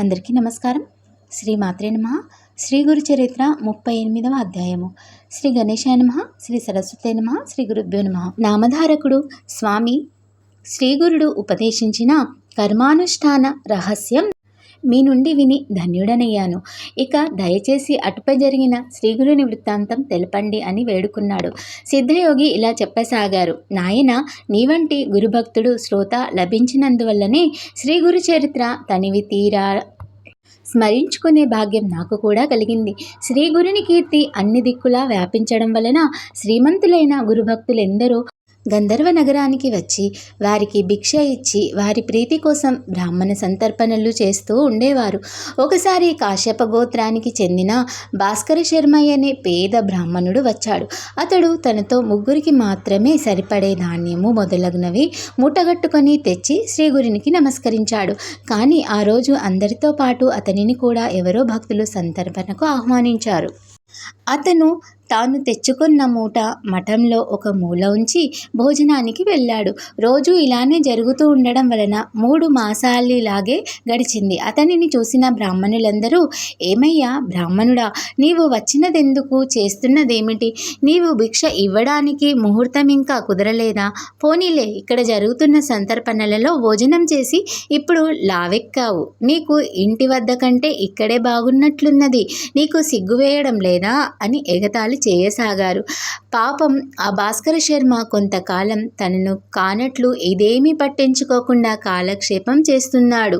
అందరికీ నమస్కారం. శ్రీ మాత్రే నమ. శ్రీ గురు చరిత్ర ముప్పై ఎనిమిదవ అధ్యాయము. శ్రీ గణేశాయ నమ. శ్రీ సరస్వతే నమ. శ్రీ గురుభ్యో నమ. నామధారకుడు స్వామి శ్రీగురుడు ఉపదేశించిన కర్మానుష్ఠాన రహస్యం మీ నుండి విని ధన్యుడనయ్యాను. ఇక దయచేసి అటుపై జరిగిన శ్రీగురుని వృత్తాంతం తెలపండి అని వేడుకున్నాడు. సిద్ధయోగి ఇలా చెప్పసాగారు. నాయన నీ వంటి గురుభక్తుడు శ్రోత లభించినందువల్లనే శ్రీ గురు చరిత్ర తనివి తీరా స్మరించుకునే భాగ్యం నాకు కూడా కలిగింది. శ్రీ గురుని కీర్తి అన్ని దిక్కులా వ్యాపించడం వలన శ్రీమంతులైన గురుభక్తులెందరూ గంధర్వ నగరానికి వచ్చి వారికి భిక్ష ఇచ్చి వారి ప్రీతి కోసం బ్రాహ్మణ సంతర్పణలు చేస్తూ ఉండేవారు. ఒకసారి కాశ్యప గోత్రానికి చెందిన భాస్కర శర్మయ్య అనే పేద బ్రాహ్మణుడు వచ్చాడు. అతడు తనతో ముగ్గురికి మాత్రమే సరిపడే ధాన్యము మొదలగునవి మూటగట్టుకొని తెచ్చి శ్రీగురినికి నమస్కరించాడు. కానీ ఆ రోజు అందరితో పాటు అతనిని కూడా ఎవరో భక్తులు సంతర్పణకు ఆహ్వానించారు. అతను తాను తెచ్చుకున్న మూట మఠంలో ఒక మూల ఉంచి భోజనానికి వెళ్ళాడు. రోజు ఇలానే జరుగుతూ ఉండడం వలన మూడు మాసాలిలాగే గడిచింది. అతనిని చూసిన బ్రాహ్మణులందరూ ఏమయ్యా బ్రాహ్మణుడా నీవు వచ్చినదెందుకు? చేస్తున్నదేమిటి? నీవు భిక్ష ఇవ్వడానికి ముహూర్తం ఇంకా కుదరలేదా? పోనీలే ఇక్కడ జరుగుతున్న సంతర్పణలలో భోజనం చేసి ఇప్పుడు లావెక్కావు. నీకు ఇంటి వద్ద కంటే ఇక్కడే బాగున్నట్లున్నది. నీకు సిగ్గు వేయడం లేదా? అని ఎగతాళి చేయసాగారు. పాపం ఆ భాస్కర శర్మ కొంతకాలం తనను కానట్లు ఇదేమీ పట్టించుకోకుండా కాలక్షేపం చేస్తున్నాడు.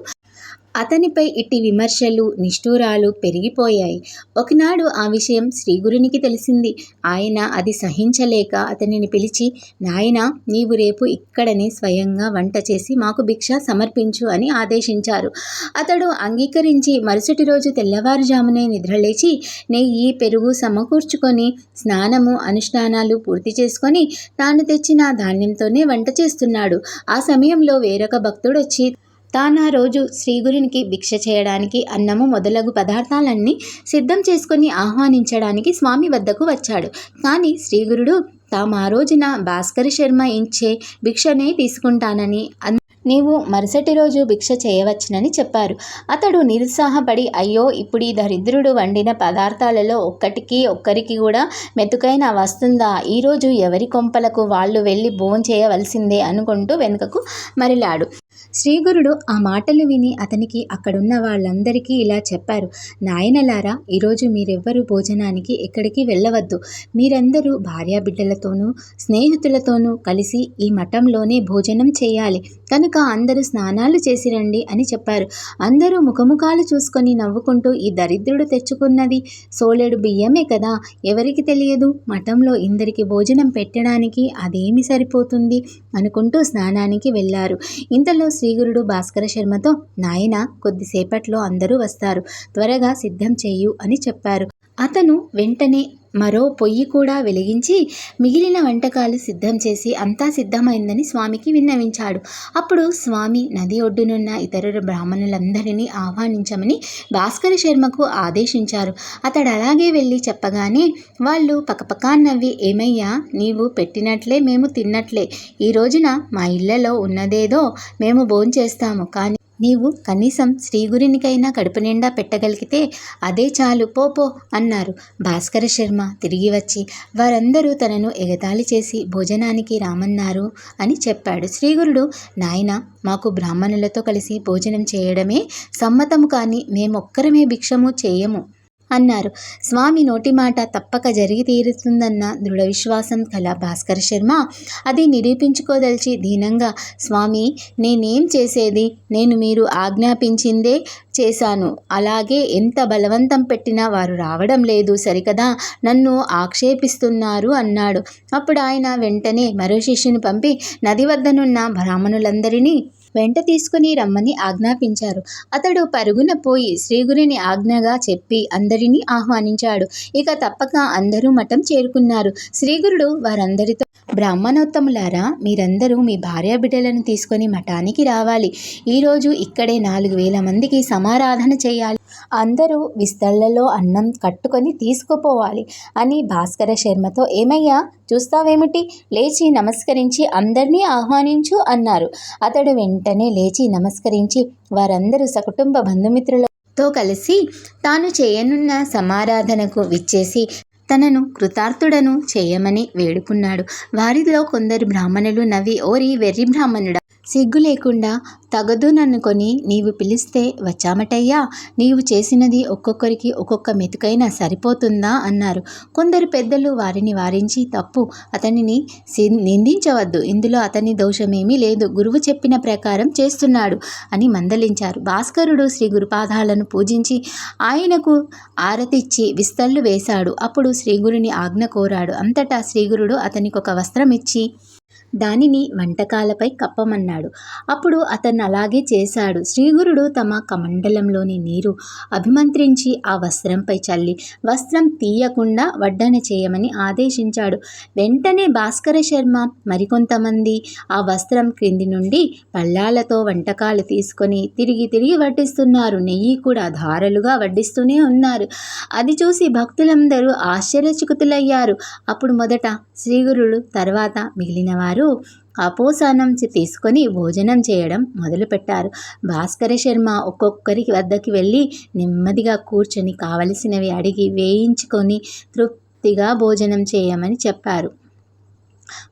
అతనిపై ఇట్టి విమర్శలు నిష్ఠూరాలు పెరిగిపోయాయి. ఒకనాడు ఆ విషయం శ్రీగురునికి తెలిసింది. ఆయన అది సహించలేక అతనిని పిలిచి నాయన నీవు రేపు ఇక్కడనే స్వయంగా వంట చేసి మాకు భిక్ష సమర్పించు అని ఆదేశించారు. అతడు అంగీకరించి మరుసటి రోజు తెల్లవారుజామునే నిద్రలేచి నెయ్యి పెరుగు సమకూర్చుకొని స్నానము అనుష్ఠానాలు పూర్తి చేసుకొని తాను తెచ్చిన ధాన్యంతోనే వంట చేస్తున్నాడు. ఆ సమయంలో వేరొక భక్తుడు వచ్చి తానా రోజు శ్రీగురునికి భిక్ష చేయడానికి అన్నము మొదలగు పదార్థాలన్నీ సిద్ధం చేసుకొని ఆహ్వానించడానికి స్వామి వద్దకు వచ్చాడు. కానీ శ్రీగురుడు తాము ఆ రోజున భాస్కర శర్మ ఇచ్చే భిక్షనే తీసుకుంటానని నీవు మరుసటి రోజు భిక్ష చేయవచ్చునని చెప్పారు. అతడు నిరుత్సాహపడి అయ్యో ఇప్పుడు ఈ దరిద్రుడు వండిన పదార్థాలలో ఒక్కటికి ఒక్కరికి కూడా మెతుకైన వస్తుందా? ఈరోజు ఎవరి కొంపలకు వాళ్ళు వెళ్ళి భోం చేయవలసిందే అనుకుంటూ వెనుకకు మరిలాడు. శ్రీగురుడు ఆ మాటలు విని అతనికి అక్కడున్న వాళ్ళందరికీ ఇలా చెప్పారు. నాయనలారా ఈరోజు మీరెవ్వరూ భోజనానికి ఎక్కడికి వెళ్ళవద్దు. మీరందరూ భార్యాబిడ్డలతోనూ స్నేహితులతోనూ కలిసి ఈ మఠంలోనే భోజనం చేయాలి. కనుక అందరూ స్నానాలు చేసి రండి అని చెప్పారు. అందరూ ముఖముఖాలు చూసుకొని నవ్వుకుంటూ ఈ దరిద్రుడు తెచ్చుకున్నది సోలేడు బియ్యమే కదా ఎవరికి తెలియదు? మఠంలో ఇందరికి భోజనం పెట్టడానికి అదేమి సరిపోతుంది అనుకుంటూ స్నానానికి వెళ్ళారు. ఇంతలో శ్రీగురుడు భాస్కర శర్మతో నాయన కొద్దిసేపట్లో అందరూ వస్తారు. త్వరగా సిద్ధం చేయు అని చెప్పారు. అతను వెంటనే మరో పొయ్యి కూడా వెలిగించి మిగిలిన వంటకాలు సిద్ధం చేసి అంతా సిద్ధమైందని స్వామికి విన్నవించాడు. అప్పుడు స్వామి నది ఒడ్డునున్న ఇతర బ్రాహ్మణులందరినీ ఆహ్వానించమని భాస్కర శర్మకు ఆదేశించారు. అతడు అలాగే వెళ్ళి చెప్పగానే వాళ్ళు పక్కపక్కా నవ్వి ఏమయ్యా నీవు పెట్టినట్లే మేము తిన్నట్లే. ఈ రోజున మా ఇళ్ళలో ఉన్నదేదో మేము భోంచేస్తాము కానీ నీవు కనీసం శ్రీగురినికైనా కడుపు నిండా పెట్టగలిగితే అదే చాలు పోపో అన్నారు. భాస్కర శర్మ తిరిగి వచ్చి వారందరూ తనను ఎగతాళి చేసి భోజనానికి రామన్నారు అని చెప్పాడు. శ్రీగురుడు నాయన మాకు బ్రాహ్మణులతో కలిసి భోజనం చేయడమే సమ్మతము కానీ మేమొక్కరమే భిక్షము చేయము. అన్నారు. స్వామి నోటి మాట తప్పక జరిగి తీరుతుందన్న దృఢ విశ్వాసం కల భాస్కర శర్మ. అది నిరూపించుకోదలిచి దీనంగా స్వామి నేనేం చేసేది? నేను మీరు ఆజ్ఞాపించిందే చేశాను. అలాగే ఎంత బలవంతం పెట్టినా వారు రావడం లేదు సరికదా? నన్ను ఆక్షేపిస్తున్నారు అన్నాడు. అప్పుడు ఆయన వెంటనే మరో శిష్యుని పంపి నది వద్దనున్న బ్రాహ్మణులందరినీ వెంట తీసుకుని రమ్మని ఆజ్ఞాపించారు. అతడు పరుగున పోయి శ్రీగురిని ఆజ్ఞగా చెప్పి అందరినీ ఆహ్వానించాడు. ఇక తప్పక అందరూ మఠం చేరుకున్నారు. శ్రీగురుడు వారందరితో బ్రాహ్మణోత్తములారా మీరందరూ మీ భార్య బిడ్డలను తీసుకొని మఠానికి రావాలి. ఈరోజు ఇక్కడే నాలుగు వేల మందికి సమారాధన చేయాలి. అందరూ విస్తళ్ళలో అన్నం కట్టుకొని తీసుకుపోవాలి అని భాస్కర శర్మతో ఏమయ్యా చూస్తావేమిటి? లేచి నమస్కరించి అందరినీ ఆహ్వానించు అన్నారు. అతడు వెంటనే లేచి నమస్కరించి వారందరూ సకుటుంబ బంధుమిత్రులతో కలిసి తాను చేయనున్న సమారాధనకు విచ్చేసి తనను కృతార్థుడను చేయమని వేడుకున్నాడు. వారిలో కొందరు బ్రాహ్మణులు నవ్వి ఓరి వెర్రి బ్రాహ్మణుడా సిగ్గు లేకుండా తగదుననుకొని నీవు పిలిస్తే వచ్చామటయ్యా. నీవు చేసినది ఒక్కొక్కరికి ఒక్కొక్క మెతుకైనా సరిపోతుందా? అన్నారు. కొందరు పెద్దలు వారిని వారించి తప్పు. అతనిని సి- నిందించవద్దు. ఇందులో అతని దోషమేమీ లేదు. గురువు చెప్పిన ప్రకారం చేస్తున్నాడు అని మందలించారు. భాస్కరుడు శ్రీ గురుపాదాలను పూజించి ఆయనకు ఆరతిచ్చి విస్తళ్ళు వేశాడు. అప్పుడు శ్రీగురుని ఆజ్ఞ కోరాడు. అంతటా శ్రీగురుడు అతనికి ఒక వస్త్రం ఇచ్చి దానిని వంటకాలపై కప్పమన్నాడు. అప్పుడు అతను అలాగే చేశాడు. శ్రీగురుడు తమ కమండలంలోని నీరు అభిమంత్రించి ఆ వస్త్రంపై చల్లి వస్త్రం తీయకుండా వడ్డన చేయమని ఆదేశించాడు. వెంటనే భాస్కర శర్మ మరికొంతమంది ఆ వస్త్రం క్రింది నుండి పళ్ళాలతో వంటకాలు తీసుకొని తిరిగి తిరిగి వడ్డిస్తున్నారు. నెయ్యి కూడా ధారలుగా వడ్డిస్తూనే ఉన్నారు. అది చూసి భక్తులందరూ ఆశ్చర్యచకుతులయ్యారు. అప్పుడు మొదట శ్రీగురుడు తర్వాత మిగిలిన వారు అపోసానం తీసుకొని భోజనం చేయడం మొదలుపెట్టారు. భాస్కర శర్మ ఒక్కొక్కరి వద్దకి వెళ్ళి నెమ్మదిగా కూర్చొని కావలసినవి అడిగి వేయించుకొని తృప్తిగా భోజనం చేయమని చెప్పారు.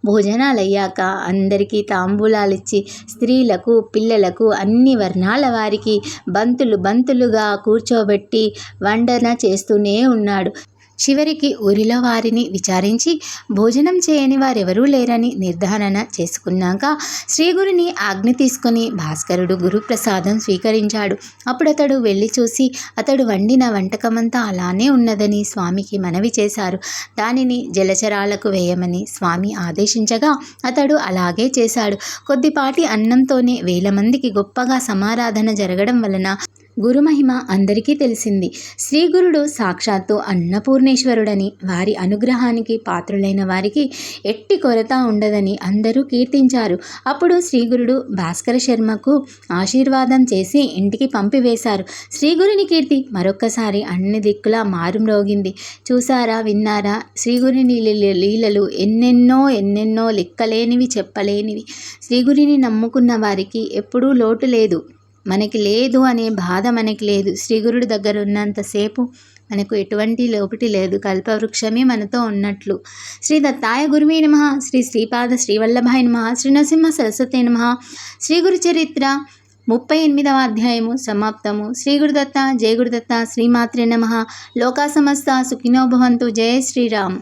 భోజనాలు అయ్యాక అందరికీ తాంబూలాలిచ్చి స్త్రీలకు పిల్లలకు అన్ని వర్ణాల వారికి బంతులు బంతులుగా కూర్చోబెట్టి వండన చేస్తూనే ఉన్నాడు. చివరికి ఊరిలో వారిని విచారించి భోజనం చేయని వారెవరూ లేరని నిర్ధారణ చేసుకున్నాక శ్రీగురుని ఆజ్ఞ తీసుకొని భాస్కరుడు గురుప్రసాదం స్వీకరించాడు. అప్పుడు అతడు వెళ్ళి చూసి అతడు వండిన వంటకమంతా అలానే ఉన్నదని స్వామికి మనవి చేశారు. దానిని జలచరాలకు వేయమని స్వామి ఆదేశించగా అతడు అలాగే చేశాడు. కొద్దిపాటి అన్నంతోనే వేల మందికి గొప్పగా సమారాధన జరగడం వలన గురుమహిమ అందరికీ తెలిసింది. శ్రీగురుడు సాక్షాత్తు అన్నపూర్ణేశ్వరుడని వారి అనుగ్రహానికి పాత్రులైన వారికి ఎట్టి కొరత ఉండదని అందరూ కీర్తించారు. అప్పుడు శ్రీగురుడు భాస్కర శర్మకు ఆశీర్వాదం చేసి ఇంటికి పంపివేశారు. శ్రీగురుని కీర్తి మరొక్కసారి అన్ని దిక్కులా మారుమ్రోగింది చూసారా విన్నారా? శ్రీగురుని లీలలు ఎన్నెన్నో ఎన్నెన్నో లెక్కలేనివి చెప్పలేనివి. శ్రీగురిని నమ్ముకున్న వారికి ఎప్పుడూ లోటు లేదు. మనకి లేదు అనే బాధ మనకి లేదు. శ్రీగురుడి దగ్గర ఉన్నంతసేపు మనకు ఎటువంటి లోపటి లేదు. కల్పవృక్షమే మనతో ఉన్నట్లు. శ్రీ దత్తాయ గురువే నమ. శ్రీ శ్రీపాద శ్రీవల్లభాయ నమ. శ్రీ నరసింహ సరస్వతి నమ. శ్రీ గురు చరిత్ర ముప్పై ఎనిమిదవ అధ్యాయము సమాప్తము. శ్రీ గురుదత్త జయ గురుదత్త శ్రీమాత్రే నమ. లోకా సమస్త సుఖినోభవంతు జయ శ్రీరామ్.